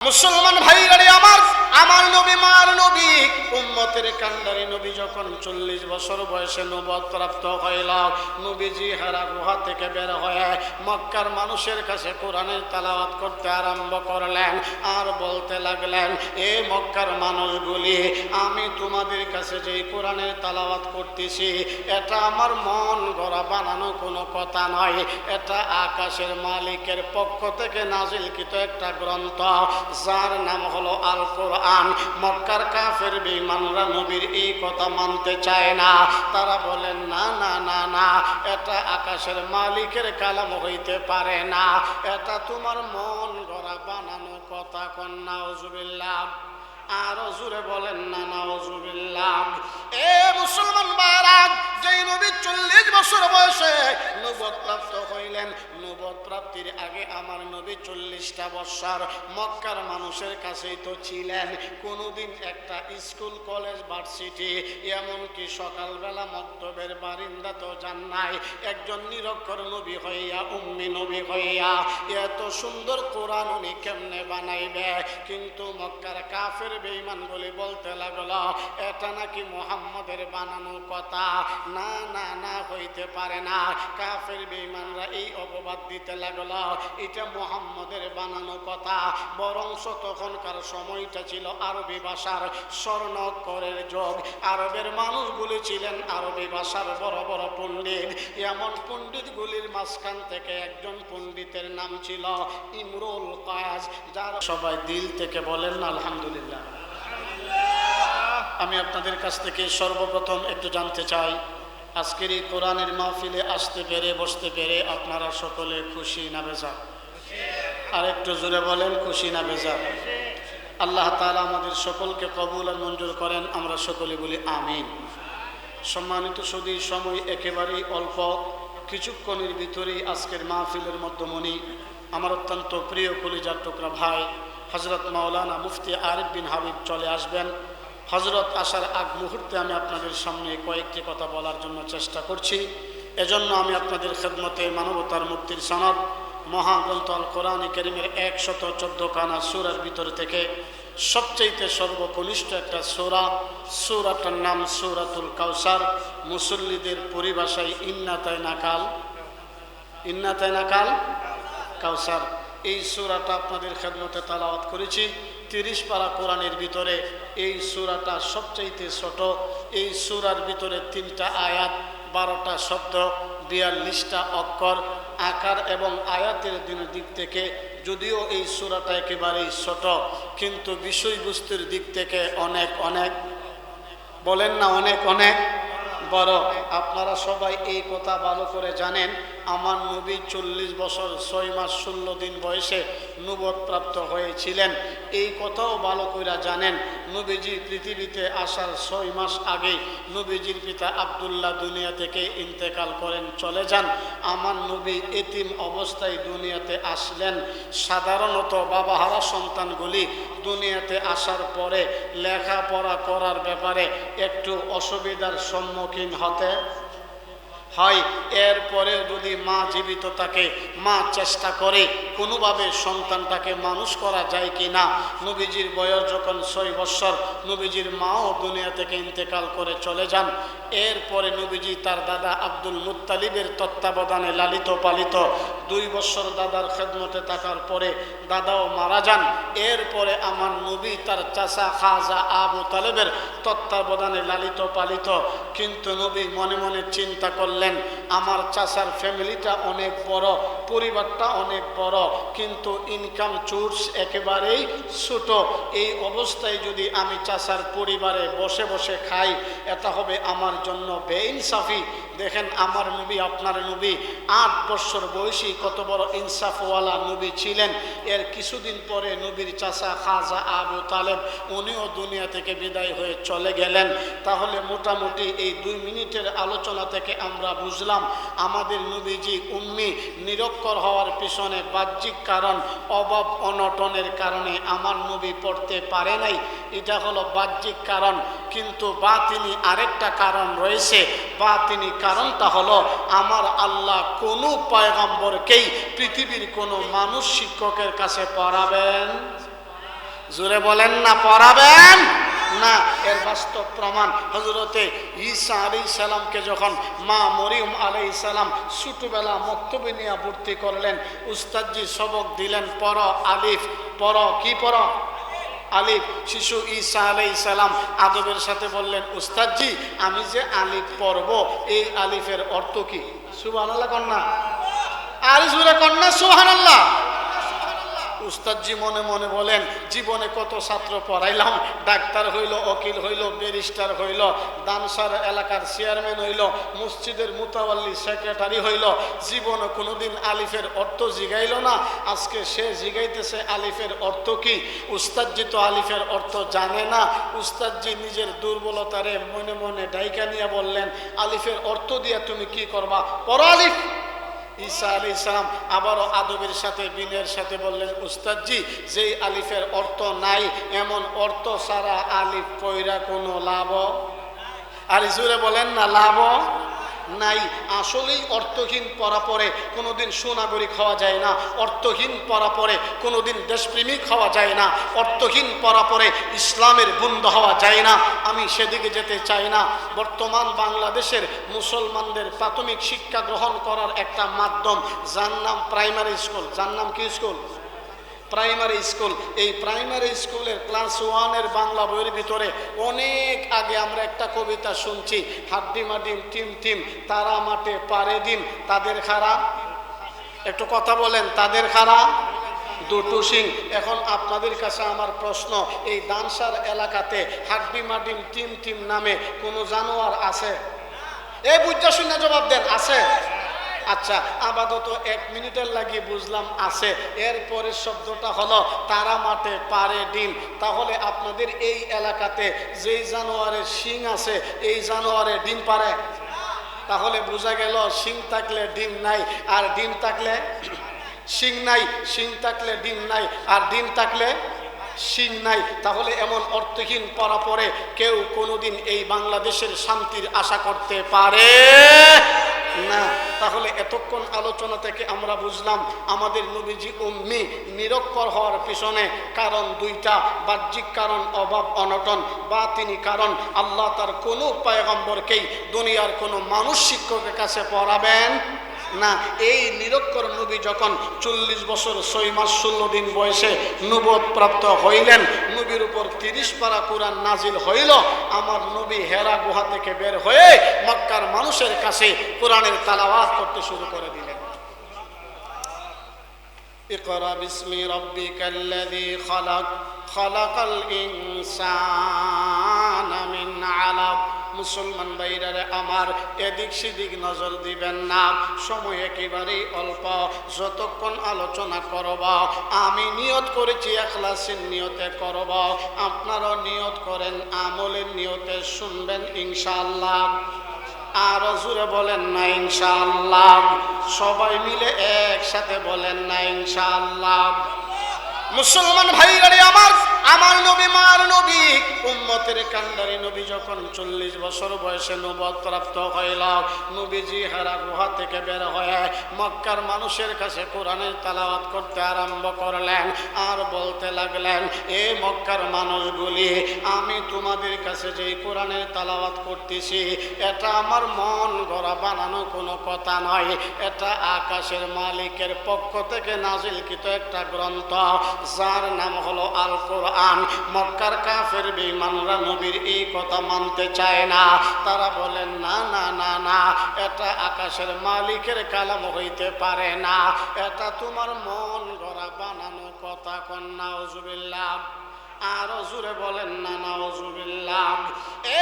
মুসলমান উম্মতের কান্ডারি নবী যখন চল্লিশ বছর বয়সে নবদ প্রাপ্ত হইল, নবীজি হারা গুহা থেকে বের হয়ে মক্কার মানুষের কাছে কোরআনের তালাওয়াত করতে আরম্ভ করলেন আর বলতে লাগলেন, এ মক্কার মানুষগুলি, আমি তোমাদের কাছে যেই কোরআনের তালাওয়াত করতেছি, এটা আমার মন গড়া বানানো কোনো কথা নয়। এটা আকাশের মালিকের পক্ষ থেকে নাজিলকৃত একটা গ্রন্থ, যার নাম হলো আল কোরআন মক্কার কাফের বেঈমানরা নবীর এই কথা মানতে চায় না। তারা বলেন, না না না না, এটা আকাশের মালিকের কালাম হইতে পারে না। এটা তোমার মন গড়া বানানো কথা কন্যা ওজুবিল্লাহ আরও জুড়ে বলেন, না নাউজুবিল্লাহ এ মুসলমান বারাক যেই নবী চল্লিশ বছর বয়সে নবদ প্রাপ্ত হইলেন নবদ প্রাপ্তির আগে আমার নবী চল্লিশটা বছর মক্কার মানুষের কাছেই তো ছিলেন। কোনোদিন একটা স্কুল, কলেজ, ভার্সিটি, এমনকি সকালবেলা মক্তবের বারিন্দা তো যান নাই। একজন নিরক্ষর নবী হইয়া, উম্মি নবী হইয়া, এত সুন্দর কোরআন উনি কেমনে বানাইবে? কিন্তু মক্কার কাফের বেইমান বলে বলতে লাগল, এটা নাকি মোহাম্মদের বানানো কথা? না না না হইতে পারে না। কাফের বেইমানরা এই অপবাদ দিতে লাগল। এটা মোহাম্মদের বানানো কথা। বরংস তখনকার সময়টা ছিল আরবি ভাষার স্বর্ণকরের যোগ। আরবের মানুষগুলি ছিলেন আরবি ভাষার বড় বড় পণ্ডিত। এমন পণ্ডিতগুলির মাঝখান থেকে একজন পণ্ডিতের নাম ছিল ইমরুল কাজ, যার সবাই দিল থেকে বলেন, আলহামদুলিল্লাহ। আমি আপনাদের কাছ থেকে সর্বপ্রথম একটু জানতে চাই আজকের এই কোরআনের মাহফিলে আসতে পেরে, বসতে পেরে আপনারা সকলে খুশি না বেজা আর একটু জোরে বলেন, খুশি না বেজা আল্লাহ তাআলা আমাদের সকলকে কবুল আর মঞ্জুর করেন, আমরা সকলে বলি আমিন। সম্মানিত সদী, সময় একেবারেই অল্প। কিছুক্ষণের ভিতরেই আজকের মাহফিলের মধ্যমণি আমার অত্যন্ত প্রিয় কলিজার টুকরা ভাই হজরত মাওলানা মুফতি আরিফ বিন হাবিব চলে আসবেন। হজরত আসার আগ মুহূর্তে আমি আপনাদের সামনে কয়েকটি কথা বলার জন্য চেষ্টা করছি। এজন্য আমি আপনাদের খেদমতে মানবতার মুক্তির সনদ, মহাগ্রন্থ আল কোরআন করিমের একশত চোদ্দ কানা সুরার ভিতর থেকে সবচেয়েতে সর্বকনিষ্ঠ একটা সোরা। সুরাটার নাম সুরাতুল কাউসার মুসল্লিদের পরিভাষায় ইন্নাতায় নাকাল ইন্নাতায় নাকাল কাউসার এই সুরাটা আপনাদের খেদমতে তালাওয়াত করেছি। তিরিশ পারা কোরআনের ভিতরে এই সুরাটা সবচাইতে ছোট। এই সুরার ভিতরে তিনটা আয়াত, বারোটা শব্দ, বিয়াল্লিশটা অক্ষর, আকার এবং আয়াতের দিক থেকে যদিও এই সুরাটা একেবারেই ছোট, কিন্তু বিষয়বস্তুর দিক থেকে অনেক অনেক। বলেন না অনেক অনেক। বড়। আপনারা সবাই এই কথা ভালো করে জানেন, আমার নবী চল্লিশ বছর, ছয় মাস, ষোলো দিন বয়সে প্রাপ্ত হয়েছিলেন। এই কথাও ভালো করে জানেন, নবীজি পৃথিবীতে আসার ছয় মাস আগে নবীজির পিতা আবদুল্লাহ দুনিয়া থেকে ইন্তেকাল করেন, চলে যান। আমার নবী এতিম অবস্থায় দুনিয়াতে আসলেন। সাধারণত বাবাহারা সন্তানগুলি দুনিয়াতে আসার পরে লেখাপড়া করার ব্যাপারে একটু অসুবিধার সম্মুখীন হতে হয়। এরপরে যদি মা জীবিত থাকে, মা চেষ্টা করে, কোনোভাবে সন্তানটাকে মানুষ করা যায় কি না নবীজির বয়স যখন ছয় বৎসর নবীজির মাও দুনিয়া থেকে ইন্তেকাল করে চলে যান। এরপরে নবীজি তার দাদা আব্দুল মুত্তালিবের তত্ত্বাবধানে লালিত, পালিত। দুই বছর দাদার খেদমতে থাকার পরে দাদাও মারা যান। এরপরে আমার নবী তার চাচা খাজা আবু তালেবের তত্ত্বাবধানে লালিত, পালিত। কিন্তু নবী মনে মনে চিন্তা করলেন আমার চাচার ফ্যামিলিটা অনেক বড়, পরিবারটা অনেক বড়, কিন্তু ইনকাম চোর্স একেবারেই ছোট। এই অবস্থায় যদি আমি চাচার পরিবারে বসে বসে খাই, এটা হবে আমার জন্য বেইনসাফি। দেখেন আমার নবী, আপনার নবী, আট বছর বয়সী কত বড় ইনসাফওয়ালা নবী ছিলেন। এর কিছুদিন পরে নবীর চাচা খাজা আবু তালেব, উনিও দুনিয়া থেকে বিদায় হয়ে চলে গেলেন। তাহলে মোটামুটি এই দুই মিনিটের আলোচনা থেকে আমরা বুঝলাম, আমাদের নবীজি উম্মি নিরক্ষর হওয়ার পিছনে বাহ্যিক কারণ, অভাব অনটনের কারণে আমার নবী পড়তে পারে নাই। এটা হলো বাহ্যিক কারণ। কিন্তু বা তিনি আরেকটা কারণ রয়েছে, বা তিনি কারণটা হলো আমার আল্লাহ কোনো পয়গম্বরকেই পৃথিবীর কোনো মানুষ শিক্ষকের কাছে পড়াবেন। জোরে বলেন না, পড়াবেন? না, এর বাস্তব প্রমাণ হজরতে ঈসা আলী সালামকে যখন মা মরিয়ম আলাই সালাম ছোটবেলা মক্তবে নিয়ে ভর্তি করলেন, উস্তাদজি সবক দিলেন পর আলিফ পর কি পর আলিফ শিশু ঈসা আলাই সালাম আদবের সাথে বললেন উস্তাদজি আমি যে আলিফ পড়ব, এই আলিফের অর্থ কি? সুবাহ কন্যা। আর কন্যা সুবাহ আল্লাহ উস্তাদজি মনে মনে বলেন, জীবনে কত ছাত্র পড়াইলাম, ডাক্তার হইল, উকিল হইল, ব্যারিস্টার হইল, দানসার এলাকার চেয়ারম্যান হইল, মসজিদের মুতাওয়াল্লি সেক্রেটারি হইল, জীবনে কোনোদিন আলিফের অর্থ জিগাইল না, আজকে সে জিগাইতেছে আলিফের অর্থ কি? উস্তাদজি তো আলিফের অর্থ জানে না, উস্তাদজি নিজের দুর্বলতারে মনে মনে ডাইকা নিয়ে বললেন, আলিফের অর্থ দিয়ে তুমি কি করবা? পড়ো আলিফ! ঈসা আলী ইসলাম আবারও আদবের সাথে বিনের সাথে বললেন, উস্তাদজি, যেই আলিফের অর্থ নাই, এমন অর্থ ছাড়া আলিফ কইরা কোনো লাভ? আর জুড়ে বলেন না, লাভ? নাই। আসলেই অর্থহীন পড়া পরে কোনোদিন সুনাগরিক হওয়া যায় না। অর্থহীন পড়া পরে কোনোদিন দেশপ্রেমিক হওয়া যায় না। অর্থহীন পড়া পরে ইসলামের বন্ধ হওয়া যায় না। আমি সেদিকে যেতে চাই না। বর্তমান বাংলাদেশের মুসলমানদের প্রাথমিক শিক্ষা গ্রহণ করার একটা মাধ্যম, যার নাম প্রাইমারি স্কুল যার নাম কি স্কুল প্রাইমারি স্কুল এই প্রাইমারি স্কুলের ক্লাস ওয়ানের বাংলা বইয়ের ভিতরে অনেক আগে আমরা একটা কবিতা শুনছি, হাড্ডি মাডিম টিম টিম, তারা মাঠে পারে ডিম তাদের খারা। একটু কথা বলেন, তাদের খারা? দুটু সিং, এখন আপনাদের কাছে আমার প্রশ্ন, এই দানসার এলাকাতে হাড্ডি মাডিম টিম টিম নামে কোনো জানোয়ার আছে? এই বুঝা শূন্য জবাব দেন, আছে। আচ্ছা আপাতত এক মিনিটের লাগিয়ে বুঝলাম আছে। এরপরের শব্দটা হলো, তারা মাঠে পারে ডিম। তাহলে আপনাদের এই এলাকাতে যেই জানোয়ারের শিং আছে, এই জানোয়ারে ডিম পারে? তাহলে বোঝা গেল শিং থাকলে ডিম নাই, আর ডিম থাকলে শিং নাই, শিং থাকলে ডিম নাই, আর ডিম থাকলে শিং নাই। তাহলে এমন অর্থহীন পড়া পরে কেউ কোনোদিন এই বাংলাদেশের শান্তির আশা করতে পারে? না, তাহলে এতক্ষণ আলোচনা থেকে আমরা বুঝলাম আমাদের নবীজি উম্মি নিরক্ষর হওয়ার পিছনে কারণ দুইটা, বাহ্যিক কারণ, অভাব, অনটন বা তিনি কারণ। আল্লাহ তার কোনো পায়গম্বরকেই দুনিয়ার কোনো মানুষ শিক্ষকের কাছে পড়াবেন না এই নিরক্ষর নবী যখন চল্লিশ বছর ছয় মাস ষোলো দিন বয়সে নবদ প্রাপ্ত হইলেন নবীর উপর তিরিশ পারা কোরআন নাজিল হইল আমার নবী হেরা গুহা থেকে বের হয়ে মক্কার মানুষের কাছে কোরআনের তালাওয়াত করতে শুরু করে দিলেন اقرأ باسم ربك الذي خلق خلق الإنسان من علق মুসলমান ভাইরারে আমার এদিক সেদিক নজর দিবেন না। সময় একেবারেই অল্প। যতক্ষণ আলোচনা করব, আমি নিয়ত করেছি, এখলাসের নিয়তে করব। আপনারাও নিয়ত করেন, আমলের নিয়তে শুনবেন ইনশাআল্লাহ। আর জুড়ে বলেন না ইনশাআল্লাহ। সবাই মিলে একসাথে বলেন না ইনশাআল্লাহ। মুসলমান ভাইরারে আমার আমার নবী, মার নবী, উম্মতের কান্ডারি নবী যখন চল্লিশ বছর বয়সে নবদ প্রাপ্ত হইল নবীজি হারা গুহা থেকে বের হয়ে মক্কার মানুষের কাছে কোরআনের তালাওয়াত করতে আরম্ভ করলেন আর বলতে লাগলেন, এ মক্কার মানুষগুলি, আমি তোমাদের কাছে যেই কোরআনের তালাওয়াত করতেছি, এটা আমার মন গড়া বানানো কোনো কথা নয়। এটা আকাশের মালিকের পক্ষ থেকে নাজিলকৃত একটা গ্রন্থ, যার নাম হলো আল কোরআন মক্কার কাফের বেঈমানরা নবীর এই কথা মানতে চায় না। তারা বলেন, না না না না, এটা আকাশের মালিকের কালাম হইতে পারে না। এটা তোমার মন গড়া বানানো কথা কন্যা ওজুবিল্লাহ আরও জুড়ে বলেন, না না নাওজুবিল্লাহ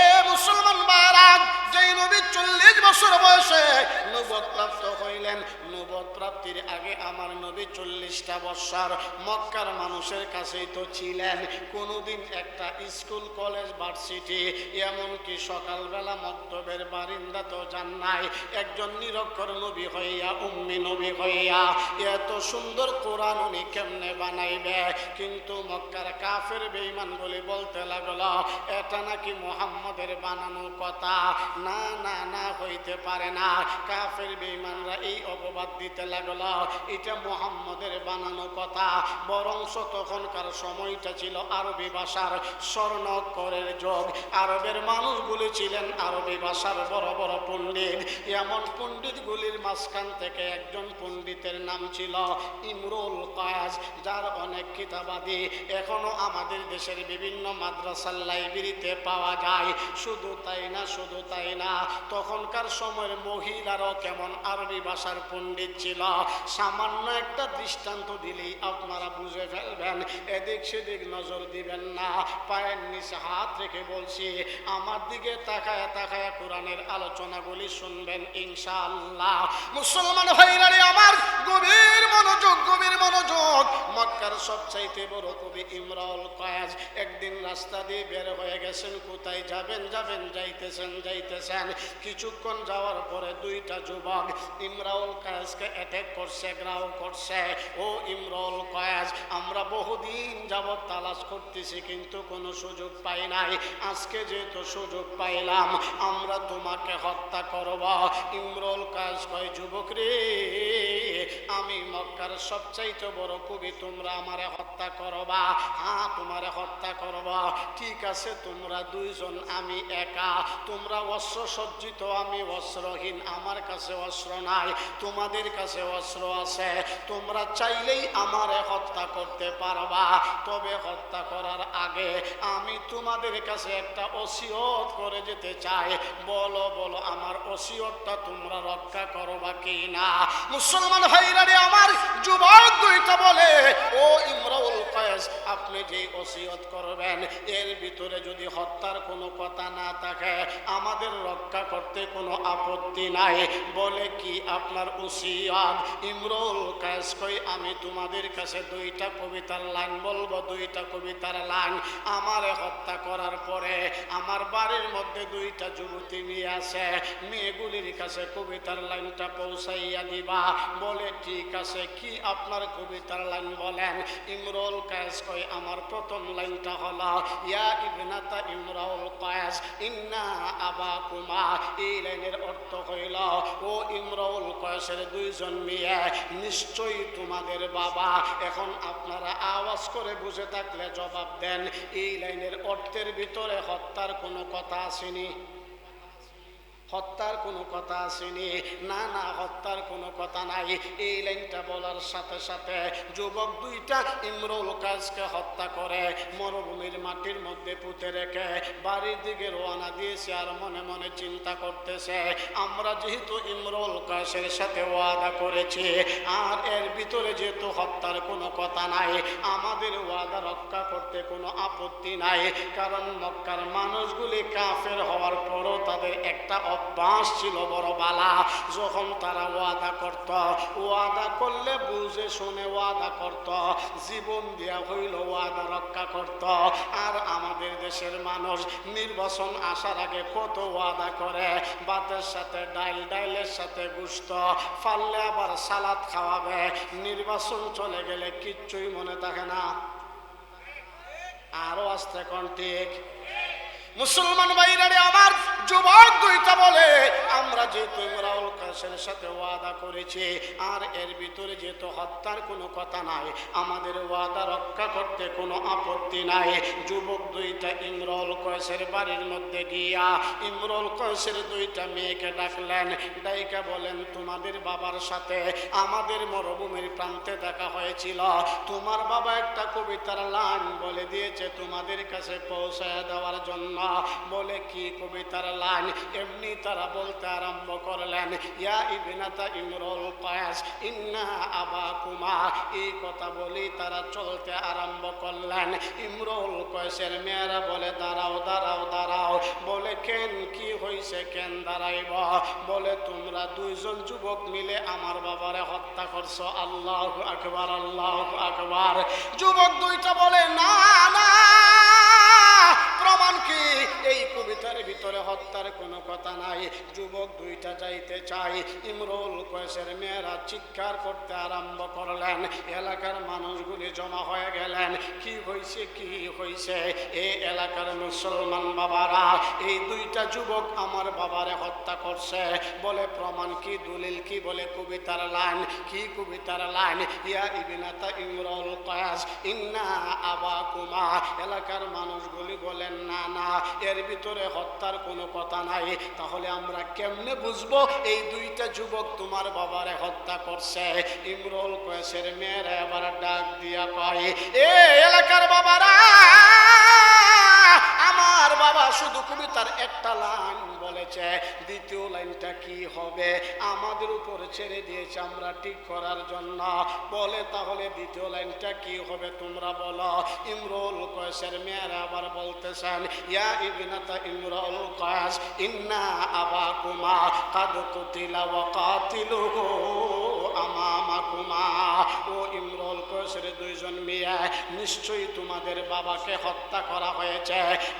এ মুসলমান বারাক যেই নবী চল্লিশ বছর বয়সে নবদ প্রাপ্ত হইলেন নবদ প্রাপ্তির আগে আমার নবী চল্লিশটা বৎসর মক্কার মানুষের কাছেই তো ছিলেন। কোনোদিন একটা স্কুল, কলেজ, ভার্সিটি, এমনকি সকালবেলা মক্তবের বারিন্দা তো যান নাই। একজন নিরক্ষর নবী হইয়া, উম্মি নবী হইয়া, এত সুন্দর কোরআন উনি কেমনে বানাইবে? কিন্তু মক্কার কাফের বেইমান বলে বলতে লাগল, এটা নাকি মোহাম্মদের বানানো কথা? না না না, হইতে পারে না। কাফের বেইমানরা এই অপবাদ দিতে লাগল। এটা মোহাম্মদের বানানো কথা। বরংস তখনকার সময়টা ছিল আরবি ভাষার স্বর্ণকরের যোগ। আরবের মানুষগুলি ছিলেন আরবি ভাষার বড় বড় পণ্ডিত। এমন পণ্ডিতগুলির মাঝখান থেকে একজন পণ্ডিতের নাম ছিল ইমরুল কাজ, যার অনেক কিতাবাদি এখনও আমাদের দেশের বিভিন্ন মাদ্রাসার লাইব্রেরিতে পাওয়া যায়। শুধু তাই না, শুধু তাই না, তখনকার সময়ের মহিলারাও কেমন আরবি ভাষার পণ্ডিত ছিল। সামান্য একটা দৃষ্টান্ত দিলেই আপনারা বুঝে ফেলবেন। এদিক সেদিক নজর দিবেন না। পায়ের নিচে হাত রেখে বলছি, আমার দিকে তাকায় তাকায় কোরআনের আলোচনাগুলি শুনবেন ইনশাআল্লাহ। মুসলমান ভাইরারে আমার, গভীর মনোযোগ গভীর মনোযোগ। মক্কার সবচাইতে বড় কবি ইমরাউল কয়াজ একদিন রাস্তা দিয়ে বের হয়ে গেছেন, কোথায় যাবেন যাবেন, যাইতেছেন যাইতেছেন। কিছুক্ষণ যাওয়ার পরে দুইটা যুবক ইমরাউল কয়াজকে অ্যাটাক করছে গ্রাও করছে। ও ইমরাউল কয়াজ আমরা বহুদিন যাবৎ তালাশ করতেছি, কিন্তু কোনো সুযোগ পাই নাই। আজকে যেহেতু সুযোগ পাইলাম, আমরা তোমাকে হত্যা করব। ইমরুল কাজ কয়, যুবক রে, আমি মক্কার সবচাইতে বড় কবি, তোমরা আমারে হত্যা করবা? হ্যাঁ তোমারে হত্যা করবা। ঠিক আছে, তোমরা দুইজন, আমি একা। তোমরা অস্ত্র সজ্জিত আমি অস্ত্রহীন, আমার কাছে অস্ত্র নাই। তোমাদের কাছে অস্ত্র আছে। তোমরা চাইলেই আমারে হত্যা করতে পারবা। তবে হত্যা করার আগে আমি তোমাদের কাছে একটা ওসিয়ত করে যেতে চাই। বলো বলো, আমার ওসিয়তটা তোমরা রক্ষা করবা কি না মুসলমান ভাইরা রে আমার যুবক দুইটা বলে, ও ইমরাউল কয়েস, আপনি যে ওসিয়ত করবেন, এর ভিতরে যদি হত্যার কোনো কথা না থাকে, আমাদের রক্ষা করতে কোনো আপত্তি নাই। বলে কি আপনার ওসিয়ত। ইমরুল কয়েস কই আমি তোমাদের কাছে দুইটা কবিতার লাইন বলব, দুইটা কবিতার লাইন আমারে হত্যা করার পরে আমার বাড়ির মধ্যে দুইটা যুবতী মেয়ে আছে। মেয়েগুলির কাছে কবিতার লাইনটা পৌঁছাইয়া দিবা। বলে, ঠিক আছে, কি আপনার কবিতার লাইন বলেন? ইমরুল কায়েস কয় আমার প্রথম লাইনটা হলো, ইয়া ইবনাতা ইমরাউল কায়েস ইন্না আবা কুমা এই লাইনের অর্থ হইল, ও ইমরাউল কয়েসের দুইজন মিয়া, নিশ্চয়ই তোমাদের বাবা। এখন আপনারা আওয়াজ করে বুঝে থাকলে জবাব দেন, এই লাইনের অর্থের ভিতরে হত্যার কোনো কথা আসেনি। হত্যার কোনো কথা আসেনি। না না, হত্যার কোনো কথা নাই। এই লাইনটা বলার সাথে সাথে যুবক দুইটা ইমরুল কাজকে হত্যা করে, মরুভূমির মাটির মধ্যে পুঁতে রেখে বাড়ির দিকে রওনা দিয়েছে আর মনে মনে চিন্তা করতেছে, আমরা যেহেতু ইমরুল কাশের সাথে ওয়াদা করেছি, আর এর ভিতরে যেহেতু হত্যার কোনো কথা নাই, আমাদের ওয়াদা রক্ষা করতে কোনো আপত্তি নাই, কারণ মক্কার মানুষগুলি কাফের হওয়ার তাদের একটা অভ্যাস ছিল বড় বালা। যখন তারা ওয়াদা করত, ওয়াদা করলে বুঝে শুনে ওয়াদা করত। জীবন দেয়া হইল ওয়াদা রক্ষা করত। আর আমাদের দেশের মানুষ নির্বাচন আসার আগে কত ওয়াদা করে? ভাতের সাথে ডাইল, ডাইলের সাথে গুস্ত। ফাললে আবার সালাদ খাওয়াবে। নির্বাচন চলে গেলে কিচ্ছুই মনে থাকে না। আরও আসতে কোন ঠিক? মুসলমান ভাইরারে আমার যুবক দুইটা বলে, আমরা যেহেতু ইমরাউল কাসের সাথে ওয়াদা করেছি, আর এর ভিতরে যেহেতু হত্যার কোনো কথা নাই, আমাদের ওয়াদা রক্ষা করতে কোনো আপত্তি নাই। যুবক দুইটা ইমরুল কয়েসের বাড়ির মধ্যে গিয়া ইমরুল কয়েসের দুইটা মেয়েকে ডাকলেন, ডাইকা বলেন, তোমাদের বাবার সাথে আমাদের মরুভূমির প্রান্তে দেখা হয়েছিল। তোমার বাবা একটা কবিতার লাইন বলে দিয়েছে তোমাদের কাছে পৌঁছায় দেওয়ার জন্য। বলে কি কবিতার লাইন এমনি তারা বলতে আরম্ভ করলেন, ইয়া ইবিনাতা ইমরুল কয়াস, ইন্না আবা কুমা এই কথা বলি তারা চলতে আরম্ভ করলেন। ইমরুল কয়েসের মেয়েরা বলে, দাঁড়াও দাঁড়াও দাঁড়াও। বলে, কেন, কি হয়েছে কেন দাঁড়াইব? বলে, তোমরা দুইজন যুবক মিলে আমার বাবারে হত্যা করছ। আল্লাহ আকবার আল্লাহ আকবার। যুবক দুইটা বলে, না না প্রমাণ কি? এই কবিতার ভিতরে হত্যার কোনো কথা নাই। যুবক দুইটা যাইতে চাই ইমরুল কয়েসের মেয়েরা চিৎকার করতে আরম্ভ করলেন। এলাকার মানুষগুলি জমা হয়ে গেলেন। কি হয়েছে কি হয়েছে এই এলাকার মুসলমান বাবারা, এই দুইটা যুবক আমার বাবারে হত্যা করছে। বলে প্রমাণ কি, দলিল কি বলে কবিতার লাইন? কি কবিতার লাইন? ইয়া ইবিনাতা ইমরুল কয়াস, ইন্না আবা কুমা এলাকার মানুষগুলি বলেন না না, এর ভিতরে হত্যার কোনো কথা নাই। তাহলে আমরা কেমনে বুঝব এই দুইটা যুবক তোমার বাবারে হত্যা করছে? ইমরুল কয়েসের মেয়েরা এবার ডাক দিয়া পাই এ এলাকার বাবারা বাবা শুধু কবিতার একটা লাইন বলেছে, দ্বিতীয় লাইনটা কি হবে? আমাদের উপর ছেড়ে দিয়েছে আমরা ঠিক করার জন্য। বলে তাহলে দ্বিতীয় লাইনটা কি হবে তোমরা বলো। ইমরুল কয়েসের মেয়েরা আবার বলতেছেন, ইয়া ইবিনাতা ইমরুল কয়েস, ইন্না আবাকুমা কাদ কুতিলা ওয়া কাতিলুহু। কয়েসের দুইজন মেয়ে, নিশ্চয়ই তোমাদের বাবাকে হত্যা করা হয়েছে।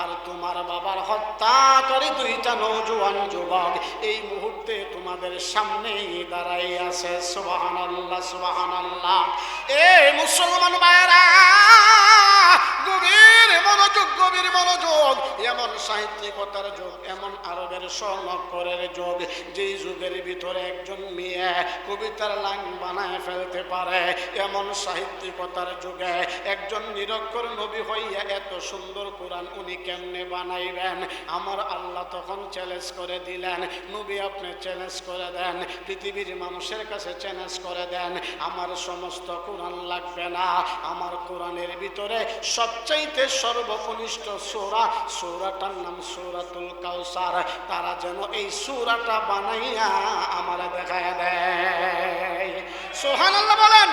আর তোমার বাবার হত্যাকারী দুইটা নৌজুয়ান যুবক এই মুহূর্তে তোমাদের সামনেই দাঁড়াই আছে। সুবাহান আল্লাহ সুবাহান আল্লাহ এ মুসলমান ভাইরা গভীর মনোযোগ, গভীর মনোযোগ। এমন সাহিত্যিকতার যুগ, এমন আরবের স্বর্ণকরের যুগ, যেই যুগের ভিতরে একজন মেয়ে কবিতার লাইন বানায় ফেলতে পারে। এমন সাহিত্যিকতার যুগে একজন নিরক্ষর নবী হইয়া এত সুন্দর কোরআন উনি কেমনে বানাইবেন? আমার আল্লাহ তখন চ্যালেঞ্জ করে দিলেন, নবী আপনি চ্যালেঞ্জ করে দেন, পৃথিবীর মানুষের কাছে চ্যালেঞ্জ করে দেন, আমার সমস্ত কোরআন লাগবে না। আমার কোরআনের ভিতরে সবচাইতে সর্বকনিষ্ঠ সোরা, সোরাটার নাম সোরাতুল কাউসার। তারা যেন এই সোরাটা বানাইয়া আমার দেখায় দেয়। সোহান বলেন।